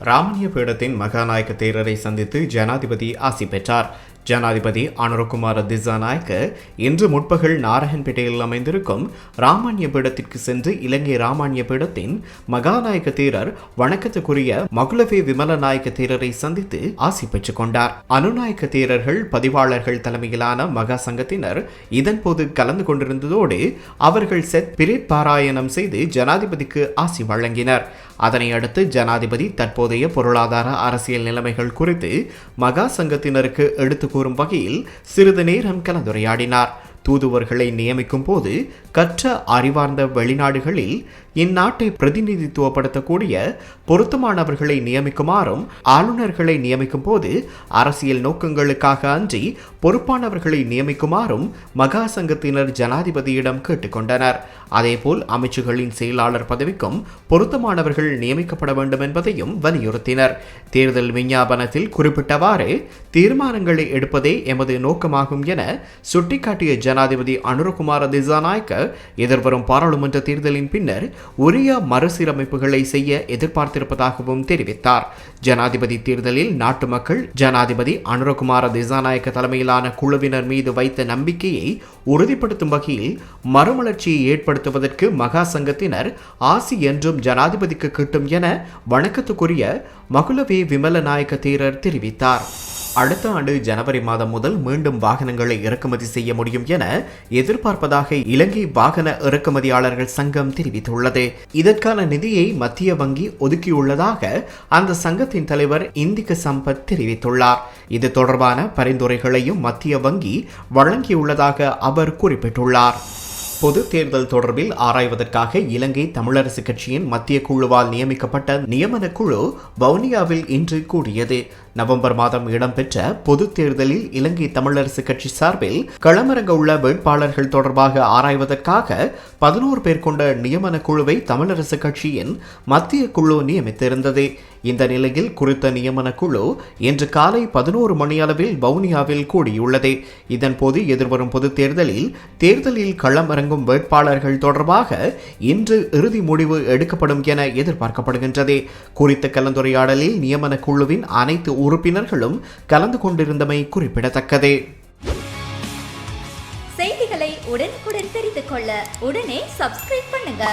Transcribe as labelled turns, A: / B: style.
A: ராமணிய பீடத்தின் மகாநாயக்க தேரரை சந்தித்து ஜனாதிபதி ஆசி பெற்றார். ஜனாதிபதி அனுரகுமார திசாநாயக்க இன்று முற்பகல் நாராயண்பேட்டையில் அமைந்திருக்கும் ராமானிய பீடத்திற்கு சென்று இலங்கை ராமானிய பீடத்தின் மகாநாயக்க தேரர் வணக்கத்துக்குரிய மகுலவே விமலநாயக்க தேரரை சந்தித்து ஆசி பெற்றுக் கொண்டார். அனுநாயக்க தேரர்கள் பதிவாளர்கள் தலைமையிலான மகா சங்கத்தினர் இதன்போது கலந்து கொண்டிருந்ததோடு அவர்கள் செத் பிரிப்பாராயணம் செய்து ஜனாதிபதிக்கு ஆசி வழங்கினர். அதனை அடுத்து ஜனாதிபதி தற்போதைய பொருளாதார அரசியல் நிலைமைகள் குறித்து மகா சங்கத்தினருக்கு எடுத்து கூறும் வகையில் சிறிது நேரம் கலந்துரையாடினார். தூதுவர்களை நியமிக்கும் போது கற்ற அறிவார்ந்த வெளிநாடுகளில் இந்நாட்டை பிரதிநிதித்துவப்படுத்தக்கூடிய பொருத்தமானவர்களை நியமிக்குமாறும் ஆளுநர்களை நியமிக்கும் போது அரசியல் நோக்கங்களுக்காக அன்றி பொறுப்பானவர்களை நியமிக்குமாறும் மகா சங்கத்தினர் ஜனாதிபதியிடம் கேட்டுக்கொண்டனர். அதேபோல் அமைச்சுகளின் செயலாளர் பதவிக்கும் பொருத்தமானவர்கள் நியமிக்கப்பட வேண்டும் என்பதையும் வலியுறுத்தினர். தேர்தல் விஞ்ஞாபனத்தில் குறிப்பிட்டவாறு தீர்மானங்களை எடுப்பதே எமது நோக்கமாகும் என சுட்டிக்காட்டிய ஜனாதிபதி அனுரகுமார திசாநாயக்க எதிர்வரும் பாராளுமன்ற தேர்தலின் பின்னர் உரிய மறுசீரமைப்புகளை செய்ய எதிர்பார்த்திருப்பதாகவும் தெரிவித்தார். ஜனாதிபதி தேர்தலில் நாட்டு மக்கள் ஜனாதிபதி அனுரகுமார திசாநாயக்க தலைமையிலான குழுவினர் மீது வைத்த நம்பிக்கையை உறுதிப்படுத்தும் வகையில் மறுமலர்ச்சியை ஏற்படுத்துவதற்கு மகா சங்கத்தினர் ஆசி என்றும் ஜனாதிபதிக்கு கிட்டும் என வணக்கத்துக்குரிய மகுலவே விமலநாயக்க தேரர் தெரிவித்தார். அடுத்த ஆண்டு ஜனவரி மாதம் முதல் மீண்டும் வாகனங்களை இறக்குமதி செய்ய முடியும் என எதிர்பார்ப்பதாக இலங்கை வாகன இறக்குமதியாளர்கள் சங்கம் தெரிவித்துள்ளது. இதற்கான நிதியை மத்திய வங்கி ஒதுக்கியுள்ளதாக அந்த சங்கத்தின் தலைவர் இந்திக சம்பத் தெரிவித்துள்ளார். இது தொடர்பான பரிந்துரைகளையும் மத்திய வங்கி வழங்கியுள்ளதாக அவர் குறிப்பிட்டுள்ளார். பொது தேர்தல் தொடர்பில் ஆராய்வதற்காக இலங்கை தமிழரசு கட்சியின் மத்திய குழுவால் நியமிக்கப்பட்ட நியமன குழு வவுனியாவில் இன்று கூடியது. நவம்பர் மாதம் இடம்பெற்ற பொது தேர்தலில் இலங்கை தமிழரசு கட்சி சார்பில் களமிறங்க உள்ள வேட்பாளர்கள் தொடர்பாக ஆராய்வதற்காக பதினோரு பேர் கொண்ட நியமன குழுவை தமிழரசு கட்சியின் மத்திய குழு நியமித்திருந்தது. இந்த நிலையில் குறித்த நியமன குழு இன்று காலை பதினோரு மணியளவில் வவுனியாவில் கூடியுள்ளது. இதன்போது எதிர்வரும் பொது தேர்தலில் தேர்தலில் களமிறங்கும் வேட்பாளர்கள் தொடர்பாக இன்று இறுதி முடிவு எடுக்கப்படும் என எதிர்பார்க்கப்படுகின்றது. குறித்த கலந்துரையாடலில் நியமன குழுவின் அனைத்து உறுப்பினர்களும் கலந்து கொண்டிருந்தமை குறிப்பிடத்தக்கது.
B: செய்திகளை உடனுக்குடன் தெரிந்து கொள்ள உடனே சப்ஸ்கிரைப் பண்ணுங்க.